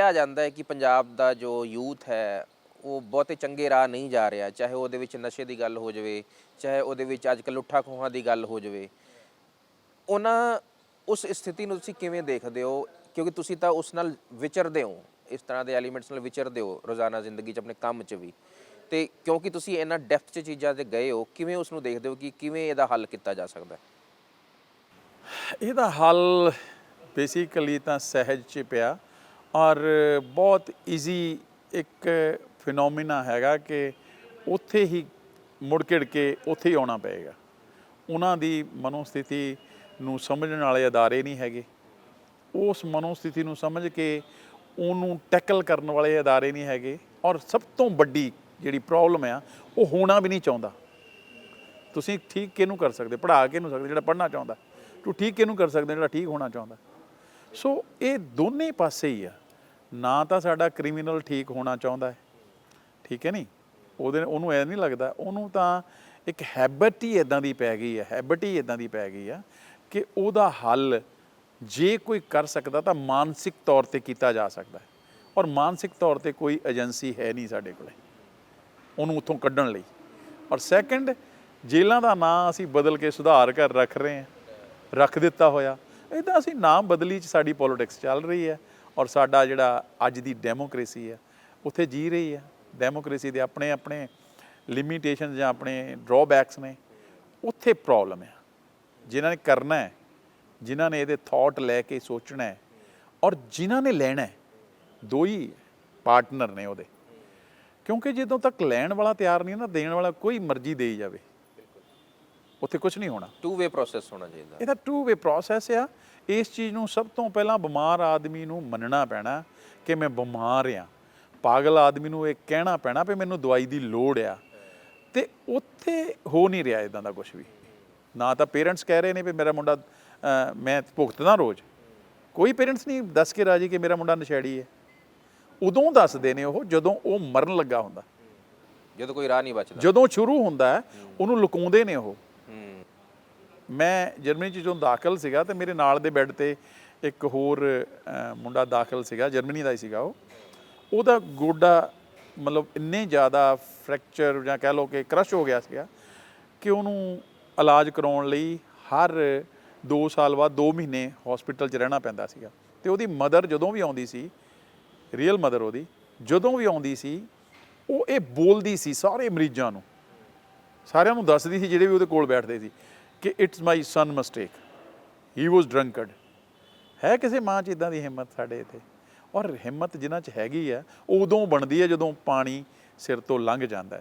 ਕਿਹਾ ਜਾਂਦਾ ਹੈ ਕਿ ਪੰਜਾਬ ਦਾ ਜੋ ਯੂਥ ਹੈ, ਉਹ ਬਹੁਤੇ ਚੰਗੇ ਰਾਹ ਨਹੀਂ ਜਾ ਰਿਹਾ, ਚਾਹੇ ਉਹਦੇ ਵਿੱਚ ਨਸ਼ੇ ਦੀ ਗੱਲ ਹੋ ਜਾਵੇ, ਚਾਹੇ ਉਹਦੇ ਵਿੱਚ ਅੱਜ ਕੱਲ੍ਹ ਲੁੱਟਾ ਖੋਹਾਂ ਦੀ ਗੱਲ ਹੋ ਜਾਵੇ। ਉਹਨਾਂ ਉਸ ਸਥਿਤੀ ਨੂੰ ਤੁਸੀਂ ਕਿਵੇਂ ਦੇਖਦੇ ਹੋ? ਕਿਉਂਕਿ ਤੁਸੀਂ ਤਾਂ ਉਸ ਨਾਲ ਵਿਚਰਦੇ ਹੋ, ਇਸ ਤਰ੍ਹਾਂ ਦੇ ਐਲੀਮੈਂਟਸ ਨਾਲ ਵਿਚਰਦੇ ਹੋ ਰੋਜ਼ਾਨਾ ਜ਼ਿੰਦਗੀ 'ਚ ਆਪਣੇ ਕੰਮ 'ਚ ਵੀ। ਤੇ ਕਿਉਂਕਿ ਤੁਸੀਂ ਇਹਨਾਂ ਡੈਪਥ 'ਚ ਚੀਜ਼ਾਂ ਤੇ ਗਏ ਹੋ, ਕਿਵੇਂ ਉਸ ਨੂੰ ਦੇਖਦੇ ਹੋ ਕਿ ਕਿਵੇਂ ਇਹਦਾ ਹੱਲ ਕੀਤਾ ਜਾ ਸਕਦਾ ਹੈ? ਇਹਦਾ ਹੱਲ ਬੇਸਿਕਲੀ ਤਾਂ ਸਹਿਜ ਚ ਪਿਆ। ਔਰ ਬਹੁਤ ਈਜ਼ੀ ਇੱਕ ਫਿਨੋਮੀਨਾ ਹੈਗਾ ਕਿ ਉੱਥੇ ਹੀ ਮੁੜ ਕਿੜ ਕੇ ਉੱਥੇ ਹੀ ਆਉਣਾ ਪਏਗਾ। ਉਹਨਾਂ ਦੀ ਮਨੋਸਥਿਤੀ ਨੂੰ ਸਮਝਣ ਵਾਲੇ ਅਦਾਰੇ ਨਹੀਂ ਹੈਗੇ। ਉਸ ਮਨੋਸਥਿਤੀ ਨੂੰ ਸਮਝ ਕੇ ਉਹਨੂੰ ਟੈਕਲ ਕਰਨ ਵਾਲੇ ਅਦਾਰੇ ਨਹੀਂ ਹੈਗੇ ਔਰ ਸਭ ਤੋਂ ਵੱਡੀ ਜਿਹੜੀ ਪ੍ਰੋਬਲਮ ਆ, ਉਹ ਹੋਣਾ ਵੀ ਨਹੀਂ ਚਾਹੁੰਦਾ। ਤੁਸੀਂ ਠੀਕ ਕਿਹਨੂੰ ਕਰ ਸਕਦੇ? ਪੜ੍ਹਾ ਕਿਹਨੂੰ ਸਕਦੇ? ਜਿਹੜਾ ਪੜ੍ਹਨਾ ਚਾਹੁੰਦਾ। ਤੂੰ ਠੀਕ ਕਿਹਨੂੰ ਕਰ ਸਕਦੇ? ਜਿਹੜਾ ਠੀਕ ਹੋਣਾ ਚਾਹੁੰਦਾ। ਸੋ ਇਹ ਦੋਨੇ ਪਾਸੇ ਹੀ ਆ। ਨਾ ਤਾਂ ਸਾਡਾ ਕ੍ਰਿਮੀਨਲ ਠੀਕ ਹੋਣਾ ਚਾਹੁੰਦਾ ਹੈ। ਠੀਕ ਹੈ ਨਹੀਂ ਉਹਦੇ ਉਹਨੂੰ ਐ ਨਹੀਂ ਲੱਗਦਾ। ਉਹਨੂੰ ਤਾਂ ਇੱਕ ਹੈਬਿਟ ਹੀ ਇਦਾਂ ਦੀ ਪੈ ਗਈ ਹੈ ਹੈਬਿਟ ਹੀ ਇਦਾਂ ਦੀ ਪੈ ਗਈ ਆ ਕਿ ਉਹਦਾ ਹੱਲ ਜੇ ਕੋਈ ਕਰ ਸਕਦਾ ਤਾਂ ਮਾਨਸਿਕ ਤੌਰ ਤੇ ਕੀਤਾ ਜਾ ਸਕਦਾ ਹੈ। ਔਰ ਮਾਨਸਿਕ ਤੌਰ ਤੇ ਕੋਈ ਏਜੰਸੀ ਹੈ ਨਹੀਂ ਸਾਡੇ ਕੋਲੇ। ਉਹਨੂੰ ਉੱਥੋਂ ਕੱਢਣ ਲਈ। ਔਰ ਸੈਕੰਡ ਜੇਲ੍ਹਾਂ ਦਾ ਨਾਂ ਅਸੀਂ ਬਦਲ ਕੇ ਸੁਧਾਰ ਕਰ ਰੱਖ ਰਹੇ ਹਾਂ। ਰੱਖ ਦਿੱਤਾ ਹੋਇਆ। ਇਦਾਂ ਅਸੀਂ ਨਾਮ ਬਦਲੀ ਚ ਸਾਡੀ ਪੋਲਿਟਿਕਸ ਚੱਲ ਰਹੀ ਹੈ। ਔਰ ਸਾਡਾ ਜਿਹੜਾ ਅੱਜ ਦੀ ਡੈਮੋਕ੍ਰੇਸੀ ਹੈ ਉੱਥੇ ਜੀ ਰਹੀ ਹੈ ਡੈਮੋਕ੍ਰੇਸੀ ਦੇ ਆਪਣੇ ਆਪਣੇ ਲਿਮਿਟੇਸ਼ਨਸ ਜਾਂ ਆਪਣੇ ਡਰਾਬੈਕਸ ਨੇ। ਉੱਥੇ ਪ੍ਰੋਬਲਮ ਹੈ ਜਿਨ੍ਹਾਂ ਨੇ ਕਰਨਾ ਹੈ ਜਿਨ੍ਹਾਂ ਨੇ ਇਹਦੇ ਥਾਟ ਲੈ ਕੇ ਸੋਚਣਾ ਹੈ ਔਰ ਜਿਨ੍ਹਾਂ ਨੇ ਲੈਣਾ ਹੈ ਦੋ ਹੀ ਪਾਰਟਨਰ ਨੇ ਉਹਦੇ। ਕਿਉਂਕਿ ਜਦੋਂ ਤੱਕ ਲੈਣ ਵਾਲਾ ਤਿਆਰ ਨਹੀਂ ਨਾ ਦੇਣ ਵਾਲਾ ਕੋਈ ਮਰਜ਼ੀ ਦੇਈ ਜਾਵੇ। ਉੱਥੇ ਕੁਝ ਨਹੀਂ ਹੋਣਾ। ਟੂ ਵੇ ਪ੍ਰੋਸੈਸ ਹੋਣਾ ਚਾਹੀਦਾ। ਇਹਦਾ ਟੂ ਵੇ ਪ੍ਰੋਸੈਸ ਆ। ਇਸ ਚੀਜ਼ ਨੂੰ ਸਭ ਤੋਂ ਪਹਿਲਾਂ ਬਿਮਾਰ ਆਦਮੀ ਨੂੰ ਮੰਨਣਾ ਪੈਣਾ ਕਿ ਮੈਂ ਬਿਮਾਰ ਆ। ਪਾਗਲ ਆਦਮੀ ਨੂੰ ਇਹ ਕਹਿਣਾ ਪੈਣਾ ਵੀ ਮੈਨੂੰ ਦਵਾਈ ਦੀ ਲੋੜ ਆ। ਤੇ ਉੱਥੇ ਹੋ ਨਹੀਂ ਰਿਹਾ ਇਦਾਂ ਦਾ ਕੁਝ ਵੀ। ਨਾ ਤਾਂ ਪੇਰੈਂਟਸ ਕਹਿ ਰਹੇ ਨੇ ਵੀ ਮੇਰਾ ਮੁੰਡਾ ਮੈਂ ਭੁਗਤਦਾ ਰੋਜ਼। ਕੋਈ ਪੇਰੈਂਟਸ ਨਹੀਂ ਦੱਸ ਕੇ ਰਾਜੀ ਕਿ ਮੇਰਾ ਮੁੰਡਾ ਨਸ਼ੇੜੀ ਹੈ। ਉਦੋਂ ਦੱਸਦੇ ਨੇ ਉਹ ਜਦੋਂ ਉਹ ਮਰਨ ਲੱਗਾ ਹੁੰਦਾ। ਜਦੋਂ ਕੋਈ ਰਾਹ ਨਹੀਂ ਬਚਦਾ। ਜਦੋਂ ਸ਼ੁਰੂ ਹੁੰਦਾ ਉਹਨੂੰ ਲੁਕਾਉਂਦੇ ਨੇ ਉਹ। ਮੈਂ ਜਰਮਨੀ 'ਚ ਜਦੋਂ ਦਾਖਲ ਸੀਗਾ ਤੇ ਮੇਰੇ ਨਾਲ ਦੇ ਬੈੱਡ ਤੇ ਇੱਕ ਹੋਰ ਮੁੰਡਾ ਦਾਖਲ ਸੀਗਾ, ਜਰਮਨੀ ਦਾ ਹੀ ਸੀਗਾ ਉਹ। ਉਹਦਾ ਗੋਡਾ ਮਤਲਬ ਇੰਨੇ ਜ਼ਿਆਦਾ ਫ੍ਰੈਕਚਰ ਜਾਂ ਕਹਿ ਲਓ ਕਿ ਕ੍ਰਸ਼ ਹੋ ਗਿਆ ਸੀਗਾ ਕਿ ਉਹਨੂੰ ਇਲਾਜ ਕਰਾਉਣ ਲਈ ਹਰ 2 ਸਾਲ ਬਾਅਦ 2 ਮਹੀਨੇ ਹਸਪੀਟਲ 'ਚ ਰਹਿਣਾ ਪੈਂਦਾ ਸੀਗਾ। ਤੇ ਉਹਦੀ ਮਦਰ ਜਦੋਂ ਵੀ ਆਉਂਦੀ ਸੀ ਰੀਅਲ ਮਦਰ ਉਹਦੀ, ਜਦੋਂ ਵੀ ਆਉਂਦੀ ਸੀ, ਉਹ ਇਹ ਬੋਲਦੀ ਸੀ ਸਾਰੇ ਮਰੀਜ਼ਾਂ ਨੂੰ। ਸਾਰਿਆਂ ਨੂੰ ਦੱਸਦੀ ਸੀ ਜਿਹੜੇ ਵੀ ਉਹਦੇ ਕੋਲ ਬੈਠਦੇ ਸੀ। ਕਿ ਇਟਸ ਮਾਈ ਸਨ ਮਿਸਟੇਕ ਹੀ ਵਾਸ ਡਰੰਕਡ ਹੈ ਕਿਸੇ ਮਾਂ 'ਚ ਇਦਾਂ ਦੀ ਹਿੰਮਤ ਸਾਡੇ ਇੱਥੇ? ਔਰ ਹਿੰਮਤ ਜਿਨ੍ਹਾਂ 'ਚ ਹੈਗੀ ਆ, ਉਦੋਂ ਬਣਦੀ ਹੈ ਜਦੋਂ ਪਾਣੀ ਸਿਰ ਤੋਂ ਲੰਘ ਜਾਂਦਾ ਹੈ।